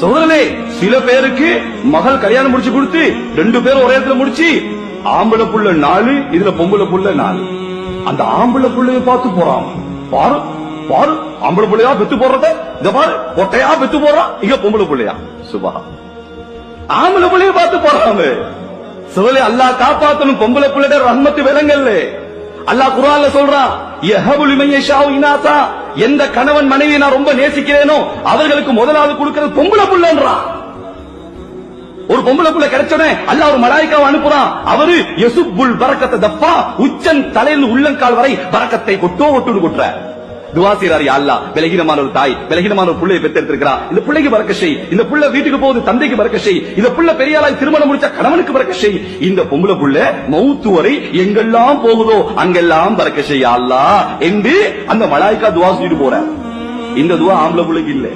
சோதரனே சில பேருக்கு மகள் கல்யாணம் முடிச்சு கொடுத்து ரெண்டு பேரும் ஒரே இடத்துல முடிச்சு ஆம்பளை புள்ள நாலு இதுல பொம்பளை புள்ள நாலு. அந்த ஆம்பளை புள்ளைய பார்த்து போறான். பாரு பாரு ஆம்பளை பிள்ளையா பெத்து போடுறத? இந்த பாரு ஒட்டையா பெத்து போடுறான் இங்க பொம்பளை பிள்ளையா. சுபா. ஆம்பளை புள்ளைய பார்த்து போறாங்க சிவலே அல்லாஹ் காப்பாத்தணும். பொம்பளை பிள்ளைட ரன்மத்து விலங்கல்ல அல்லாஹ் குரான்ல சொல்றான் யஹபுல் லிமன் யஷாஉ எந்த கணவன் மனைவி நான் ரொம்ப நேசிக்கிறேனோ அவர்களுக்கு முதலாவது கொடுக்கிறது பொம்பளை புள்ளன்றான் ஒரு பொம்பளை புள்ள கிடைச்சோடனே அல்லாஹ் ஒரு மலாய்க்காவை அனுப்புறான். அவரு யசுப்புல் பறக்கத்தை தப்பா உச்சன் தலையில் உள்ளங்கால் வரை பறக்கத்தை கொட்டோ ஒட்டுன்னு கொட்டுற துவா செய்றாரு யா அல்லாஹ். பலகீனமான ஒரு தாய் பலகீனமான ஒரு பிள்ளையை பெற்றெடுத்திருக்கிறா. இந்த பிள்ளைக்கு பறக்க செய். இந்த புள்ள வீட்டுக்கு போகுது தந்தைக்கு பறக்க செய். இந்த புள்ள பெரியாளாய் திருமணம் முடிச்ச கணவனுக்கு பறக்க செய். இந்த பொம்பளை புள்ள மௌத்து வரை எங்கெல்லாம் போகுதோ அங்கெல்லாம் பறக்க செய் யா என்று அந்த மலாய்க்கா துவா சொல்லிட்டு போற இந்த துவா ஆம்பளை பிள்ளைக்கு இல்லை.